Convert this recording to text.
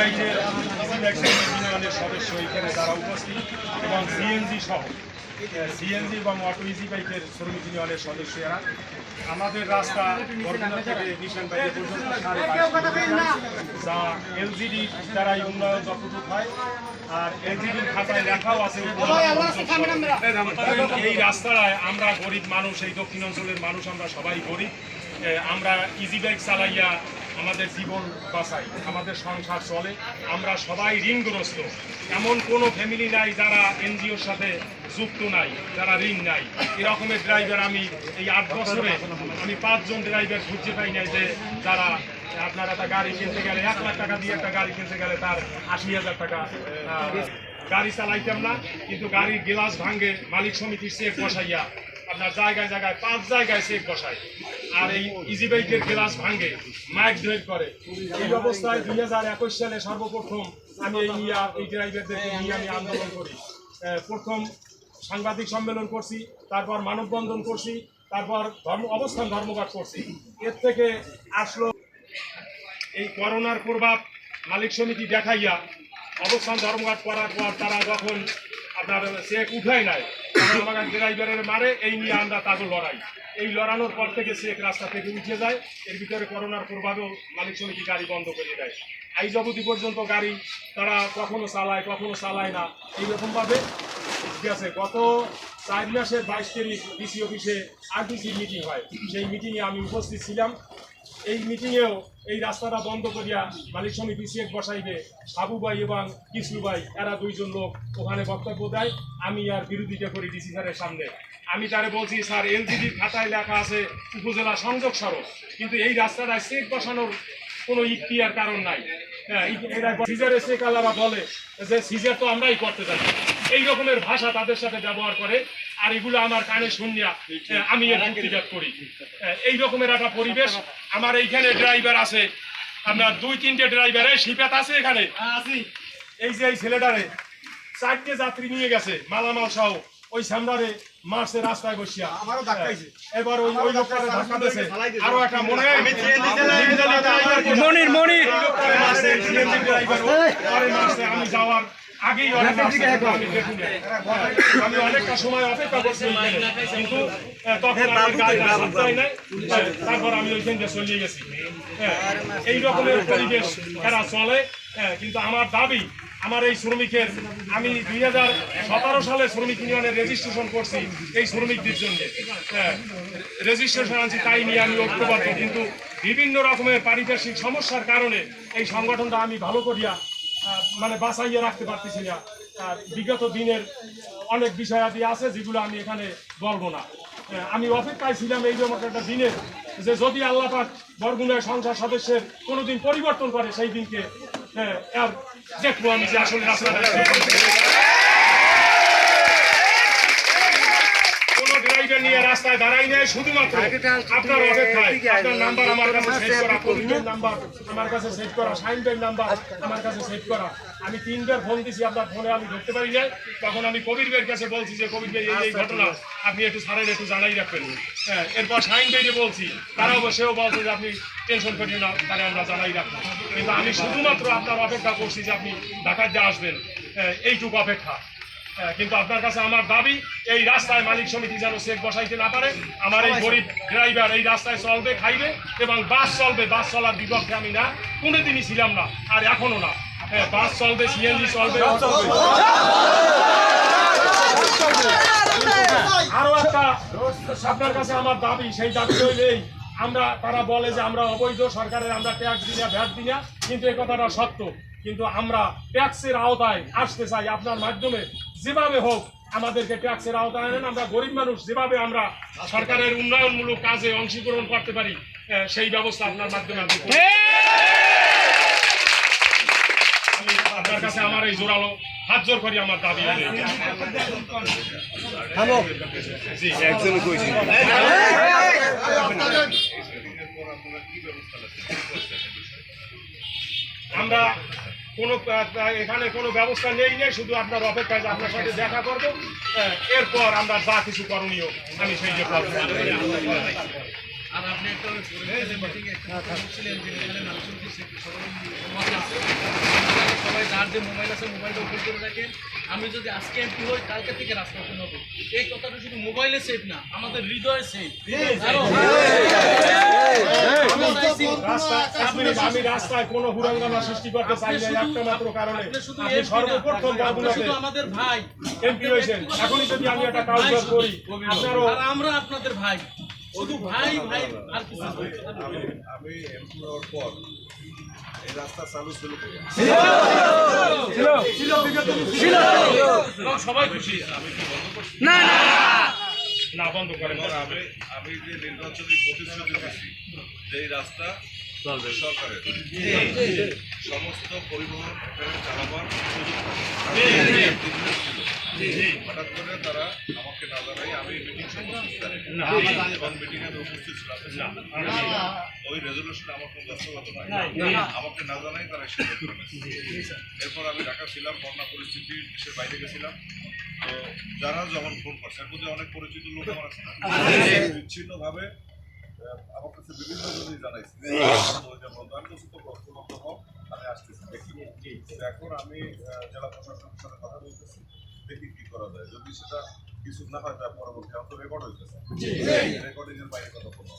বাইকের ইউনিয়নের সদস্য এখানে যারা উপস্থিত, এবং সিএনজি সহ সিএনজি এবং অটো ইজি বাইকের শ্রমিক ইউনিয়নের সদস্য এরা। আমাদের রাস্তা থেকে নিশান বাইকে পর্যন্ত যা এলজিডি দ্বারা উন্নয়ন যতটুকু হয় আর এলজিডির খাতায় লেখাও আছে এই রাস্তায় আমরা গরিব মানুষ, এই দক্ষিণ অঞ্চলের মানুষ, আমরা সবাই গরিব। আমরা ইজি বাইক চালাইয়া আমাদের জীবন বাঁচাই আমাদের সংসার চলে, আমরা সবাই ঋণগ্রস্ত। এমন কোনো ফ্যামিলি নাই যারা এনজিওর সাথে যুক্ত নাই, যারা ঋণ নাই। এরকমের ড্রাইভার আমি এই আট বছরে আমি পাঁচজন ড্রাইভার খুঁজে পাই নাই যে যারা, আপনার একটা গাড়ি কিনতে গেলে এক লাখ টাকা দিয়ে একটা গাড়ি কিনতে গেলে তার আশি হাজার টাকা গাড়ি চালাইতাম না, কিন্তু গাড়ির গ্লাস ভাঙ্গে মালিক সমিতির চেক বসাইয়া আপনার জায়গায় জায়গায়, পাঁচ জায়গায় চেক বসায়। আর এই ইজি বাইকের গ্লাস ভাঙে মাইক ড্রাইভ করে। এই অবস্থায় দুই হাজার একুশ সালে সর্বপ্রথম আমি এই এই ড্রাইভারদের নিয়ে আমি আন্দোলন করি। প্রথম সাংবাদিক সম্মেলন করছি, তারপর মানববন্ধন করছি, তারপর ধর্ম, অবস্থান ধর্মঘট করছি। এর থেকে আসলো এই করোনার প্রভাব মালিক সমিতি দেখাইয়া অবস্থান ধর্মঘট করার পর তারা যখন আপনার চেক উঠায় নাই। আমাকে ড্রাইভারের মারে, এই নিয়ে আমরা তাকে লড়াই। এই লড়ানোর পর থেকে চেক রাস্তা থেকে উঠে যায়। এর ভিতরে করোনার প্রভাবেও মালিক সমিতি গাড়ি বন্ধ করে দেয়। এই জগতি পর্যন্ত গাড়ি তারা কখনো চালায় কখনো চালায় না। এইরকমভাবে আছে, গত চার মাসের বাইশ তারিখ ডিসি অফিসে আরটিসির মিটিং হয়। সেই মিটিংয়ে আমি উপস্থিত ছিলাম। এই মিটিংয়েও এই রাস্তাটা বন্ধ করিয়া মালিক সমিতি চেক বসাইবে। সাবু ভাই এবং কিসলু এরা দুইজন লোক ওখানে বক্তব্য দেয়। আমি আর বিরোধিতা করি ডিসি স্যারের সামনে। আমি তারে বলছি স্যার এলজিডির খাতায় লেখা আছে উপজেলা সংযোগ সড়ক। কিন্তু এই রাস্তাটায় চেক বসানোর কোনো ইখতিয়ার কারণ নাই। হ্যাঁ, চেক আলারা বলে যে সিজার তো আমরাই করতে জানি এই রকমের ভাষা তাদের সাথে ব্যবহার করে। আর এগুলো আমার কানে শুনিয়া আমি প্রতিবাদ করি। এই রকমের একটা পরিবেশ। আমার এইখানে ড্রাইভার আছে। আপনার দুই তিনটে ড্রাইভারে শিপাত আছে এখানে। এই যে এই ছেলেটারে চারটে যাত্রী নিয়ে গেছে মালামাল সহ। ওই সামনারে মাসে রাস্তায় বসিয়া। আমারও ধাক্কাইছে এবার ওই ওই লোকটারে ধাক্কা দিয়েছে। আরও একটা মনে হয়। মনির, মনির। মারছে, ড্রাইভার, মারছে, আমি যাওয়ার আগেই আমি অনেকটা সময় অপেক্ষা করছি কিন্তু তখন আমি গাড়িটা নাই। তারপর আমি ওইখান দিয়ে চলিয়ে গেছি। হ্যাঁ, এই রকমের পরিবেশ এরা চলে। হ্যাঁ, কিন্তু আমার দাবি আমার এই শ্রমিকের আমি দুই হাজার সতেরো সালে শ্রমিক ইউনিয়নের রেজিস্ট্রেশন করছি এই শ্রমিকদের জন্য। হ্যাঁ রেজিস্ট্রেশন আনছি তাই নিয়ে আমি ঐক্যবদ্ধ। কিন্তু বিভিন্ন রকমের পারিপার্শ্বিক সমস্যার কারণে এই সংগঠনটা আমি ভালো করিয়া মানে বাঁচাইয়ে রাখতে পারতেছি না। বিগত দিনের অনেক বিষয়াদি আছে যেগুলো আমি এখানে বলব না। আমি অপেক্ষায় ছিলাম এই রকম একটা দিনের যে যদি আল্লাহ পাক বরগুনায় সংসার সদস্যের কোনোদিন পরিবর্তন করে সেই দিনকে হ্যাঁ, আর দেখব আমি যে আসলে রাস্তাটা নিয়ে রাস্তায় দাঁড়াই নেই শুধুমাত্র আপনার অপেক্ষায়। আপনার নাম্বার আমার কাছে সেভ করা নাম্বার আমার কাছে সেভ করা সাইনবের নাম্বার আমার কাছে সেভ করা। আমি তিনবার ফোন দিছি আপনার ফোনে আমি ধরতে পারি নাই। তখন আমি কবিরের কাছে বলছি যে কবির এই এই ঘটনা আপনি একটু স্যারের একটু জানাই রাখবেন। হ্যাঁ এরপর সাইন ভাইকে বলছি তারাও সেও বলছে যে আপনি টেনশন করেন না তাহলে আমরা জানাই রাখব। কিন্তু আমি শুধুমাত্র আপনার অপেক্ষা করছি যে আপনি ঢাকার দিয়ে আসবেন হ্যাঁ, এইটুকু অপেক্ষা। কিন্তু আপনার কাছে আমার দাবি এই রাস্তায় মালিক সমিতি যেন চেক বসাইতে না পারে। আমার এই গরিব ড্রাইভার এই রাস্তায় চলবে খাইবে এবং বাস চলবে বাস চলার বিপক্ষে আমি না কোনোদিনই ছিলাম না আর এখনও না। হ্যাঁ, বাস চলবে সিএনজি চলবে আরও একটা আপনার কাছে আমার দাবি সেই দাবি হইলে আমরা তারা বলে যে আমরা অবৈধ সরকারের আমরা ট্যাক্স দিনা ভ্যাট দিনা কিন্তু এই কথাটা সত্য। কিন্তু আমরা ট্যাক্সের আওতায় আসতে চাই আপনার মাধ্যমে। যেভাবে হোক আমাদেরকে ট্যাক্সের আওতায় আনেন। আমরা গরিব মানুষ যেভাবে আমরা সরকারের উন্নয়নমূলক কাজে অংশগ্রহণ করতে পারি সেই ব্যবস্থা আপনার মাধ্যমে আমি আপনার কাছে আমার এই জোরালো হাত জোর করি আমার দাবি জি একজন কইছি। আমরা কোনো এখানে কোনো ব্যবস্থা নেই নেই শুধু আপনার অপেক্ষায় আপনার সাথে দেখা করব। আহ, এরপর আমরা যা কিছু করণীয় আমি সেই যে আর আপনি একটা মিটিং একটা যে সবাই মোবাইল আছে মোবাইলটা ওপেন করে রাখেন আমি যদি আজকে এমপি হই কালকে থেকে রাস্তা ওপেন হবে। এই কথাটা শুধু মোবাইলে সেফ না আমাদের হৃদয়ে সেফ রাস্তায় এক মিনিট, আমি রাস্তায় কোনো হুড়াঙ্গামা সৃষ্টি করতে চাই না একটা মাত্র কারণে। আপনি শুধু আপনি MP না, সর্বপ্রথম বাবুলাতে আমাদের ভাই। এমপি হয়েছেন এখনই যদি আমি একটা কাউন্টার করি আপনারও আমরা আপনাদের ভাই। শুধু ভাই ভাই আর কিছু না। আমি আমি এমপি হওয়ার পর এই রাস্তা চালু ছিল সবাই খুশি। না বন্ধ করেন। আমি আমি যে নির্বাচনী প্রতিশ্রুতি দিয়েছি যে এই রাস্তা সরকারের সমস্ত পরিবহন চালাবার। হঠাৎ করে তারা আমাকে না জানাই আমি মিটিং এবং মিটিং এ। উপস্থিত ছিলাম ওই রেজলিউশনে আমার কোনো নাই। আমাকে না জানাই তারা সিদ্ধান্ত। এরপর আমি ঢাকা ছিলাম বন্যা পরিস্থিতি দেশের বাইরে গেছিলাম। তো যারা যখন ফোন করছে এর মধ্যে অনেক পরিচিত লোক আমার আছে। না বিচ্ছিন্ন ভাবে আমার কাছে বিভিন্ন জিনিস জানাইছে আমি আসতেছি দেখি এখন আমি জেলা প্রশাসনের সাথে কথা বলতেছি দেখি কি করা যায় যদি সেটা কিছু না হয় তার পরবর্তী আমার তো রেকর্ড হইতেছে রেকর্ডিং এর বাইরে। কথা বলব